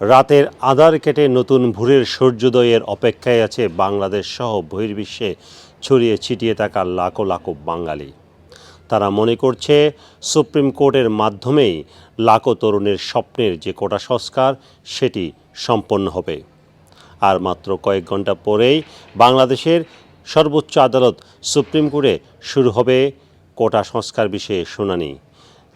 রাতের আধার কেটে নতুন ভোরের সূর্যোদয়ের অপেক্ষায় আছে বাংলাদেশ সহ বহির্বিশ্বে ছড়িয়ে ছিটিয়ে থাকা লাখো লাখো বাঙালি। তারা মনে করছে সুপ্রিম কোর্টের মাধ্যমেই লাখো তরুণের স্বপ্নের যে কোটা সংস্কার, সেটি সম্পন্ন হবে। আর মাত্র কয়েক ঘণ্টা পরেই বাংলাদেশের সর্বোচ্চ আদালত সুপ্রিম কোর্টে শুরু হবে কোটা সংস্কার বিষয়ে শুনানি,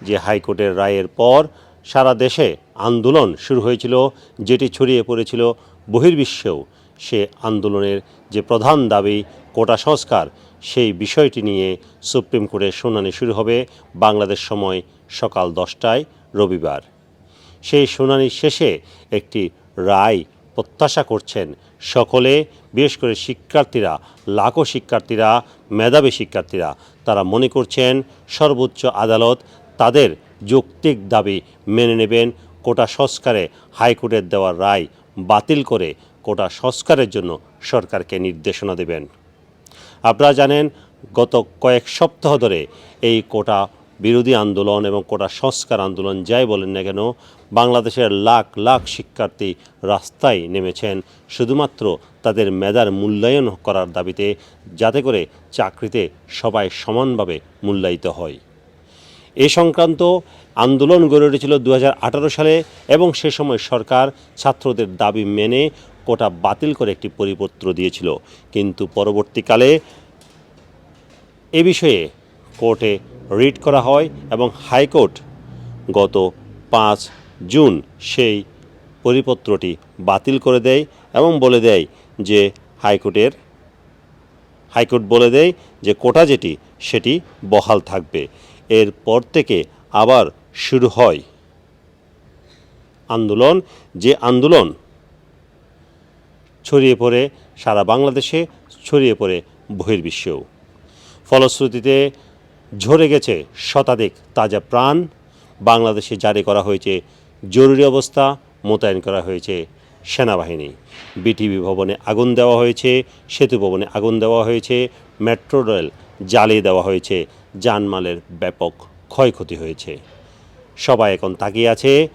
যে হাইকোর্টের রায়ের পর সারা দেশে আন্দোলন শুরু হয়েছিল, যেটি ছড়িয়ে পড়েছিল বহির্বিশ্বেও। সে আন্দোলনের যে প্রধান দাবি, কোটা সংস্কার, সেই বিষয়টি নিয়ে সুপ্রিম কোর্টের শুনানি শুরু হবে বাংলাদেশ সময় সকাল দশটায়, রবিবার। সেই শুনানি শেষে একটি রায় প্রত্যাশা করছেন সকলে, বিশেষ করে শিক্ষার্থীরা, লাখো শিক্ষার্থীরা, মেধাবী শিক্ষার্থীরা। তারা মনে করছেন সর্বোচ্চ আদালত তাদের যৌক্তিক দাবি মেনে নেবেন কোটা সংস্কারে হাইকোর্টের দেওয়া রায় বাতিল করে কোটা সংস্কারের জন্য সরকারকে নির্দেশনা দেবেন। আপনারা জানেন, গত কয়েক সপ্তাহ ধরে এই কোটা বিরোধী আন্দোলন এবং কোটা সংস্কার আন্দোলন যাই বলেন না কেন, বাংলাদেশের লাখ লাখ শিক্ষার্থী রাস্তায় নেমেছেন শুধুমাত্র তাদের মেধার মূল্যায়ন করার দাবিতে, যাতে করে চাকরিতে সবাই সমানভাবে মূল্যায়িত হয়। এ সংক্রান্ত আন্দোলন গড়ে উঠেছিল দু হাজার আঠেরো সালে এবং সে সময় সরকার ছাত্রদের দাবি মেনে কোটা বাতিল করে একটি পরিপত্র দিয়েছিল। কিন্তু পরবর্তীকালে এ বিষয়ে কোর্টে রিট করা হয় এবং হাইকোর্ট গত পাঁচ জুন সেই পরিপত্রটি বাতিল করে দেয় এবং বলে দেয় যে হাইকোর্টের, হাইকোর্ট বলে দেয় যে কোটা যেটি, সেটি বহাল থাকবে। এরপর থেকে আবার শুরু হয়। আন্দোলন, যে আন্দোলন ছড়িয়ে পড়ে সারা বাংলাদেশে, ছড়িয়ে পড়ে বহির্বিশ্বেও। ফলশ্রুতিতে ঝরে গেছে শতাধিক তাজা প্রাণ। বাংলাদেশে জারি করা হয়েছে জরুরি অবস্থা, মোতায়েন করা হয়েছে সেনাবাহিনী। বিটিভি ভবনে আগুন দেওয়া হয়েছে, সেতু ভবনে আগুন দেওয়া হয়েছে, মেট্রো রেল জ্বালিয়ে দেওয়া হয়েছে জানমালের ব্যাপক ক্ষয়ক্ষতি হয়েছে। সবাই এখন তাকিয়ে আছে।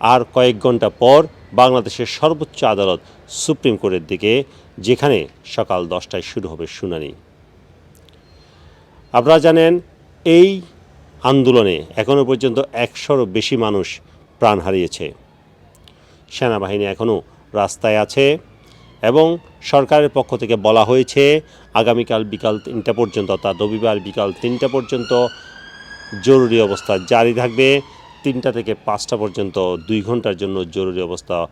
আর কয়েক ঘণ্টা পর বাংলাদেশের সর্বোচ্চ আদালত সুপ্রিম কোর্টের দিকে, যেখানে সকাল দশটায় শুরু হবে শুনানি। আপনারা জানেন, এই আন্দোলনে এখনও পর্যন্ত একশোরও বেশি মানুষ প্রাণ হারিয়েছে। সেনাবাহিনী এখনও রাস্তায় আছে। এবং সরকারের পক্ষ থেকে বলা হয়েছে, আগামীকাল বিকাল তিনটা পর্যন্ত অর্থাৎ রবিবার বিকাল তিনটা পর্যন্ত জরুরি অবস্থা জারি থাকবে। তিনটা থেকে পাঁচটা পর্যন্ত দুই ঘণ্টার জন্য জরুরি অবস্থা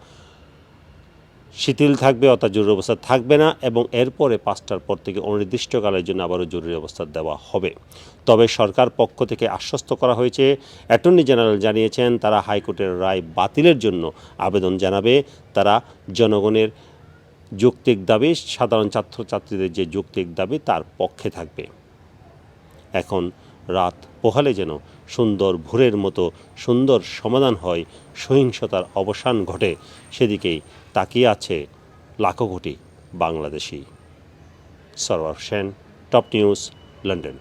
শিথিল থাকবে, অর্থাৎ জরুরি অবস্থা থাকবে না এবং এরপরে পাঁচটার পর থেকে অনির্দিষ্টকালের জন্য আবারও জরুরি অবস্থা দেওয়া হবে। তবে সরকার পক্ষ থেকে আশ্বস্ত করা হয়েছে, অ্যাটর্নি জেনারেল জানিয়েছেন, তারা হাইকোর্টের রায় বাতিলের জন্য আবেদন জানাবে। তারা জনগণের যৌক্তিক দাবি, সাধারণ ছাত্রছাত্রীদের যে যৌক্তিক দাবি তার পক্ষে থাকবে। এখন রাত পোহালে যেন সুন্দর ভোরের মতো সুন্দর সমাধান হয়, সহিংসতার অবসান ঘটে, সেদিকেই তাকিয়ে আছে লাখো কোটি Bangladeshi. Sarwar Sen top news, London.